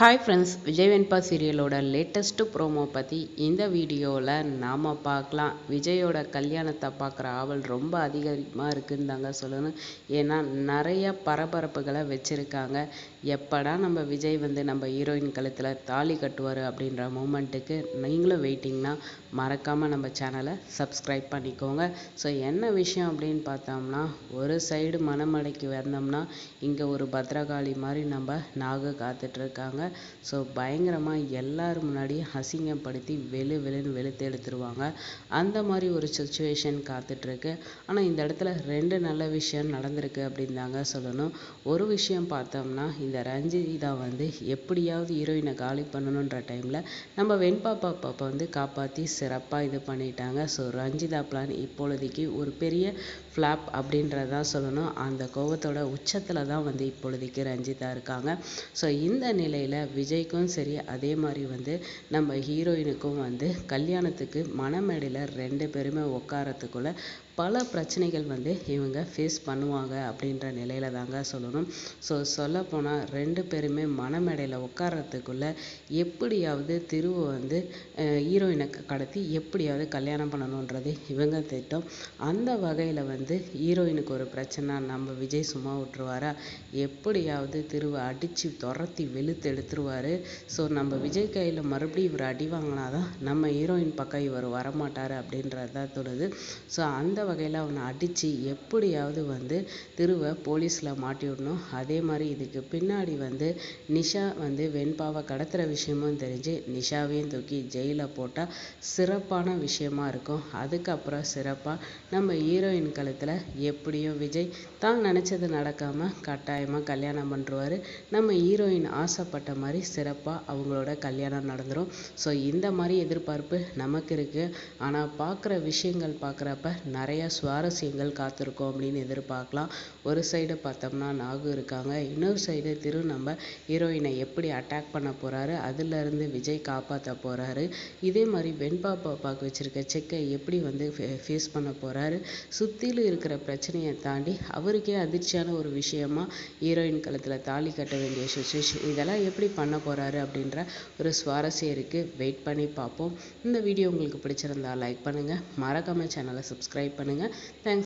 Hi friends Vijay Venba சீரியலோட latest promo பற்றி இந்த வீடியோவில் நாம் பார்க்கலாம். விஜயோட கல்யாணத்தை பார்க்குற ஆவல் ரொம்ப அதிகமாக இருக்குன்னு தாங்க சொல்லணும். ஏன்னா நிறைய பரபரப்புகளை வச்சுருக்காங்க. எப்படா நம்ம விஜய் வந்து நம்ம ஹீரோயின் கழுத்தில் தாலி கட்டுவார் அப்படின்ற மூமெண்ட்டுக்கு நீங்களும் வெயிட்டிங்னா மறக்காமல் நம்ம சேனலை சப்ஸ்கிரைப் பண்ணிக்கோங்க. ஸோ என்ன விஷயம் அப்படின்னு பார்த்தோம்னா ஒரு சைடு மணமடைக்கு வந்தோம்னா இங்கே ஒரு பத்ரகாளி மாதிரி நம்ம நாக காத்துட்ருக்காங்க ஸோ பயங்கரமாக எல்லோரும் முன்னாடியும் அசிங்கப்படுத்தி வெளு வெளுன்னு வெளுத்து எடுத்துருவாங்க. அந்த மாதிரி ஒரு சுச்சுவேஷன் காத்துட்ருக்கு. ஆனால் இந்த இடத்துல ரெண்டு நல்ல விஷயம் நடந்திருக்கு அப்படின்னு தாங்க சொல்லணும். ஒரு விஷயம் பார்த்தோம்னா இந்த ரஞ்சிதா வந்து எப்படியாவது ஹீரோயினை காலி பண்ணணுன்ற டைமில் நம்ம வெண்பாப்பா பாப்பா வந்து காப்பாற்றி சிறப்பாக இது பண்ணிட்டாங்க. ஸோ ரஞ்சிதா பிளான் இப்பொழுதைக்கு ஒரு பெரிய ஃப்ளாப் அப்படின்றதான் சொல்லணும். அந்த கோவத்தோட உச்சத்தில் தான் வந்து இப்பொழுதைக்கு ரஞ்சிதா இருக்காங்க. ஸோ இந்த நிலையில் விஜய்க்கும் சரி அதே மாதிரி வந்து நம்ம ஹீரோயினுக்கும் வந்து கல்யாணத்துக்கு மணமேடையில் ரெண்டு பேருமே உட்காரத்துக்குள்ள பல பிரச்சனைகள் வந்து இவங்க ஃபேஸ் பண்ணுவாங்க அப்படின்ற நிலையில தாங்க சொல்லணும். ஸோ சொல்லப்போனால் ரெண்டு பேருமே மனமேடையில் உட்கார்றதுக்குள்ளே எப்படியாவது திருவை வந்து ஹீரோயினை கடத்தி எப்படியாவது கல்யாணம் பண்ணணுன்றது இவங்க திட்டம். அந்த வகையில் வந்து ஹீரோயினுக்கு ஒரு பிரச்சனை நம்ம விஜய் சும்மா விட்டுருவாரா? எப்படியாவது திருவை அடித்து துரத்தி வெளுத்து எடுத்துருவார். ஸோ நம்ம விஜய் கையில் மறுபடியும் இவர் அடி வாங்கினாதான் நம்ம ஹீரோயின் பக்கம் இவர் வரமாட்டார் அப்படின்றது தான் தோணுது ஸோ அந்த வகையில் அவனை அடித்து எப்படியாவது வந்து திருவை போலீஸில் மாட்டி விடணும். அதே மாதிரி இதுக்கு பின்னாடி வந்து நிஷா வந்து வெண்பாவை கடத்துகிற விஷயமும் தெரிஞ்சு நிஷாவையும் தூக்கி ஜெயிலில் போட்டால் சிறப்பான விஷயமா இருக்கும். அதுக்கப்புறம் சிறப்பாக நம்ம ஹீரோயின் கழுத்தில் எப்படியும் விஜய் தான் நினச்சது நடக்காமல் கட்டாயமாக கல்யாணம் பண்ணுருவார் நம்ம ஹீரோயின் ஆசைப்பட்ட மாதிரி சிறப்பாக அவங்களோட கல்யாணம் நடந்துடும் ஸோ இந்த மாதிரி எதிர்பார்ப்பு நமக்கு இருக்குது ஆனால் பார்க்குற விஷயங்கள் பார்க்குறப்ப நிறையா சுவாரஸ்யங்கள் காத்திருக்கோம் அப்படின்னு எதிர்பார்க்கலாம். ஒரு சைடு பார்த்தோம்னா நாகு இருக்காங்க. இன்னொரு சைடு திரு நம்ம ஹீரோயினை எப்படி அட்டாக் பண்ண போகிறாரு அதுலேருந்து விஜய் காப்பாற்ற போகிறாரு இதே மாதிரி வெண்பா பாப்பாவுக்கு வச்சுருக்க செக்கை எப்படி வந்து ஃபேஸ் பண்ண போகிறாரு சுற்றிலும் இருக்கிற பிரச்சனையை தாண்டி அவருக்கே அதிர்ச்சியான ஒரு விஷயமா ஹீரோயின் கழுத்தில் தாலி கட்ட வேண்டிய சுச்சுவேஷன் இதெல்லாம் எப்படி பண்ண போகிறாரு அப்படின்ற ஒரு சுவாரஸ்யம் இருக்குது வெயிட் பண்ணி பார்ப்போம். இந்த வீடியோ உங்களுக்கு பிடிச்சிருந்தா லைக் பண்ணுங்கள் மறக்காமல் சேனலை சப்ஸ்கிரைப் பண்ணுங்கள் தேங்க்ஸ்